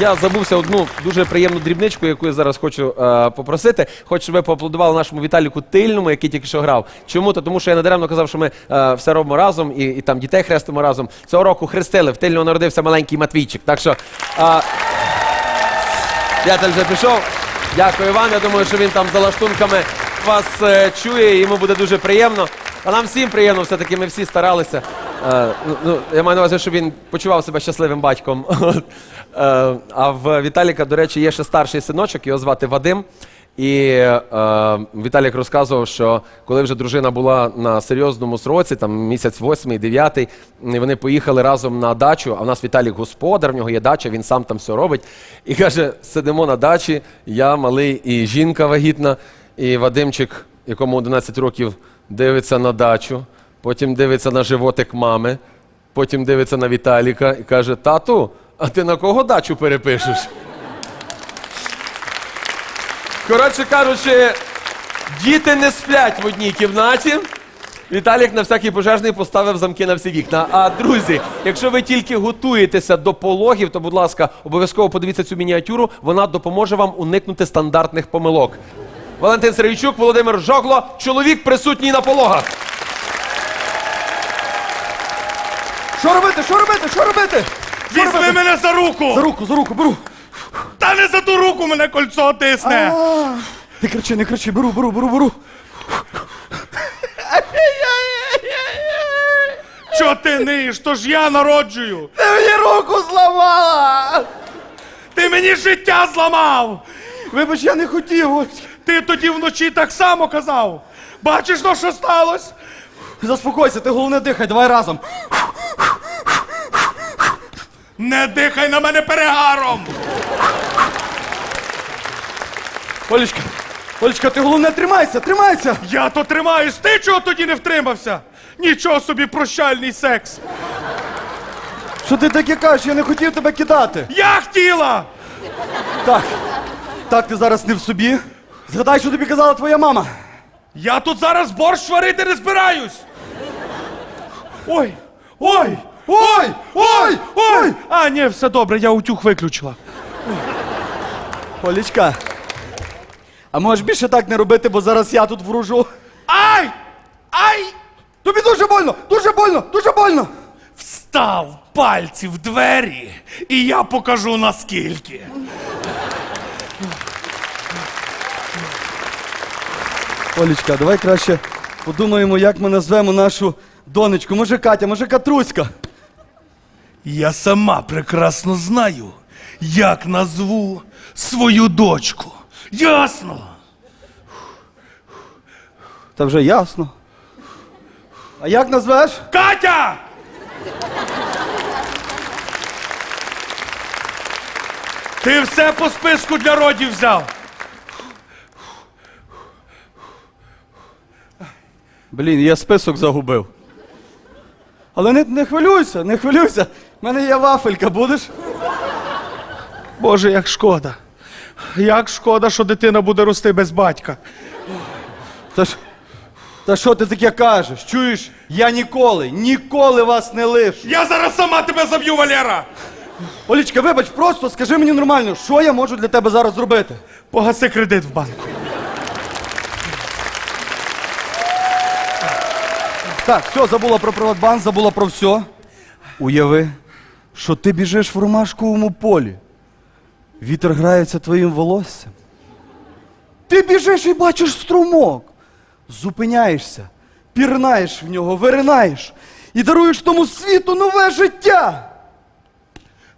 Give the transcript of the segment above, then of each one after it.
Я забувся одну дуже приємну дрібничку, яку я зараз хочу е, попросити. Хочу, щоб ви поаплодували нашому Віталіку Тильному, який тільки що грав. Чому? То тому що я недаремно казав, що ми е, все робимо разом і, і там дітей хрестимо разом. Цього року хрестили. В Тильному народився маленький Матвійчик. Так що. Е, Дятель вже пішов. Дякую вам. Я думаю, що він там за лаштунками вас е, чує, і йому буде дуже приємно. А нам всім приємно, все-таки ми всі старалися. Е, ну, ну, я маю на увазі, щоб він почував себе щасливим батьком. Е, а в Віталіка, до речі, є ще старший синочок, його звати Вадим. І е, Віталік розказував, що коли вже дружина була на серйозному сроці, там місяць восьмий, дев'ятий, вони поїхали разом на дачу. А в нас Віталік господар, в нього є дача, він сам там все робить. І каже: сидимо на дачі, я малий і жінка вагітна, і Вадимчик, якому 11 років, дивиться на дачу, потім дивиться на животик мами, потім дивиться на Віталіка і каже: Тату, а ти на кого дачу перепишеш? Коротше кажучи, діти не сплять в одній кімнаті. Віталік на всякий пожежний поставив замки на всі вікна. А друзі, якщо ви тільки готуєтеся до пологів, то, будь ласка, обов'язково подивіться цю мініатюру. Вона допоможе вам уникнути стандартних помилок. Валентин Сергійчук, Володимир Жогло, чоловік присутній на пологах. Що робити? Що робити? Що робити? Що Візьми робити? мене за руку! За руку, за руку, беру. Та не за ту руку мене кольцо тисне! А, Не кричи, не кричи, беру, беру, беру, беру. Чо ти ниєш? То ж я народжую! Ти мені руку зламала! Ти мені життя зламав! Вибач, я не хотів. ось. Ти тоді вночі так само казав! Бачиш, ну, що сталося? Заспокойся, ти головне дихай, давай разом. Не дихай на мене перегаром! Олечка, Олечка, ти головне тримайся, тримайся. Я то тримаюсь, ти чого тоді не втримався? Нічого собі прощальний секс! Що ти таке кажеш? Я не хотів тебе кидати. Я хотіла! Так, так, ти зараз не в собі. Згадай, що тобі казала твоя мама. Я тут зараз борщ варити не збираюсь! Ой! Ой! Ой, ой, ой! А, ні, все добре, я утюг виключила. Олечка, а можеш більше так не робити, бо зараз я тут вружу. Ай! Ай! Тобі дуже больно, дуже больно, дуже больно. Встав пальці в двері, і я покажу наскільки. Олечка, давай краще подумаємо, як ми назвемо нашу донечку. Може Катя, може Катруська. Я сама прекрасно знаю, як назву свою дочку. Ясно? Та вже ясно. А як назвеш? Катя! Ти все по списку для родів взяв. Блін, я список загубив. Але не, не хвилюйся, не хвилюйся. У мене є вафелька, будеш? Боже, як шкода. Як шкода, що дитина буде рости без батька. Та ж. Та що ти таке кажеш? Чуєш? Я ніколи, ніколи вас не лишу. Я зараз сама тебе заб'ю, Валера! Олічка, вибач, просто скажи мені нормально, що я можу для тебе зараз зробити? Погаси кредит в банку. Так, все, забула про Приватбанк, забула про все. Уяви, що ти біжиш в ромашковому полі. Вітер грається твоїм волоссям. Ти біжиш і бачиш струмок. Зупиняєшся, пірнаєш в нього, виринаєш і даруєш тому світу нове життя.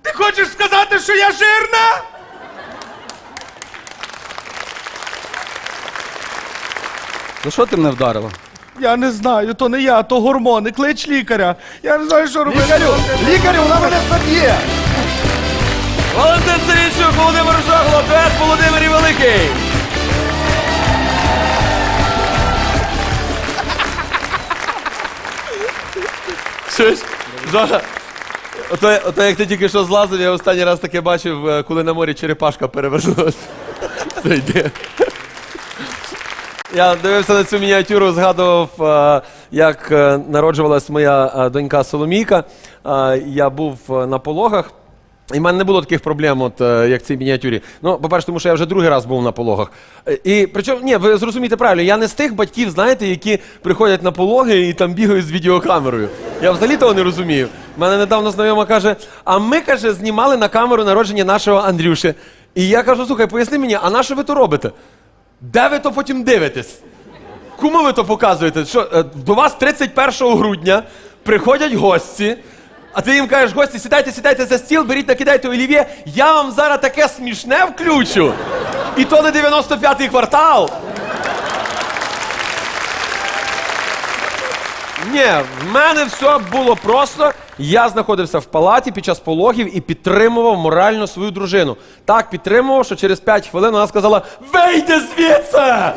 Ти хочеш сказати, що я жирна? За що ти мене вдарила? Я не знаю, то не я, то гормони. Клич лікаря. Я не знаю, що робити. Лікарю! Лікарю, вона мене заб'є! Валентин Сергійчук, Володимир Жогло, дует Володимир і Великий. Чуєш? Ото, ото як ти тільки що злазив, я останній раз таке бачив, е, коли на морі черепашка перевернулася. Це йде. Я дивився на цю мініатюру, згадував, е, як е, народжувалась моя е, донька Соломійка. Я був на пологах. І в мене не було таких проблем, от, як в цій мініатюрі. Ну, по-перше, тому що я вже другий раз був на пологах. І причому, ні, ви зрозумієте правильно, я не з тих батьків, знаєте, які приходять на пологи і там бігають з відеокамерою. Я взагалі того не розумію. У мене недавно знайома каже: а ми, каже, знімали на камеру народження нашого Андрюші. І я кажу, слухай, поясни мені, а на що ви то робите? Де ви то потім дивитесь? Кому ви то показуєте? Що е, до вас 31 грудня приходять гості, а ти їм кажеш, гості, сідайте, сідайте за стіл, беріть, накидайте олів'є, я вам зараз таке смішне включу. І то не 95-й квартал. Ні, в мене все було просто. Я знаходився в палаті під час пологів і підтримував морально свою дружину. Так підтримував, що через 5 хвилин вона сказала: Вийди звідси!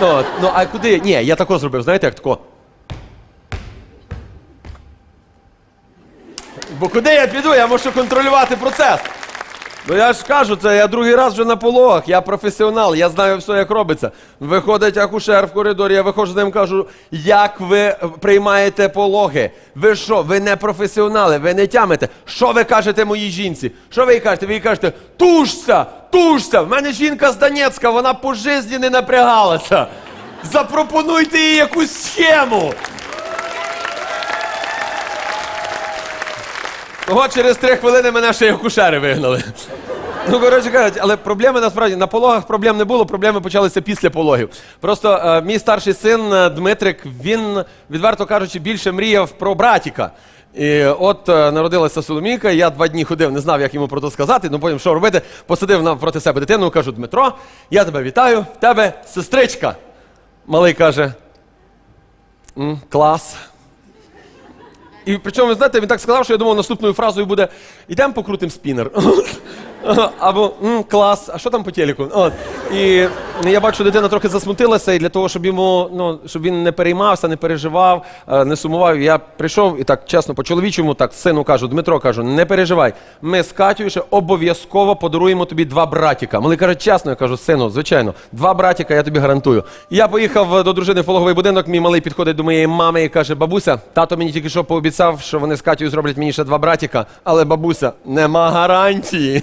Ну, ну а куди? Ні, я тако зробив, знаєте, як тако. Бо куди я піду? Я мушу контролювати процес. Ну я ж кажу, це я другий раз вже на пологах, я професіонал, я знаю все, як робиться. Виходить акушер в коридорі, я виходжу з ним кажу, як ви е, приймаєте пологи? Ви що, ви не професіонали, ви не тямите. Що ви кажете моїй жінці? Що ви їй кажете? Ви їй кажете, тушся, тушся! В мене жінка з Донецька, вона по житті не напрягалася. Запропонуйте їй якусь схему. Ого, через три хвилини мене ще й акушери вигнали. Ну, коротше кажуть, але проблеми насправді на пологах проблем не було, проблеми почалися після пологів. Просто е, мій старший син е, Дмитрик, він, відверто кажучи, більше мріяв про братіка. І от е, народилася Соломійка, я два дні ходив, не знав, як йому про це сказати, ну потім що робити, посадив навпроти себе дитину, кажу, Дмитро, я тебе вітаю, в тебе сестричка. Малий каже: «М, клас. І причому, ви знаєте, він так сказав, що я думав, наступною фразою буде Ідемо покрутим спінер. Або «М, клас, а що там по телеку? От. І я бачу, дитина трохи засмутилася, і для того, щоб йому, ну, щоб він не переймався, не переживав, е, не сумував, я прийшов і так чесно, по-чоловічому, так сину кажу, Дмитро кажу, не переживай. Ми з Катю ще обов'язково подаруємо тобі два братіка. Малий каже, чесно, я кажу, сину, звичайно, два братіка, я тобі гарантую. Я поїхав до дружини в пологовий будинок. Мій малий підходить до моєї мами і каже: Бабуся, тато мені тільки що пообіцяв, що вони з Катю зроблять мені ще два братіка, але бабуся, нема гарантії.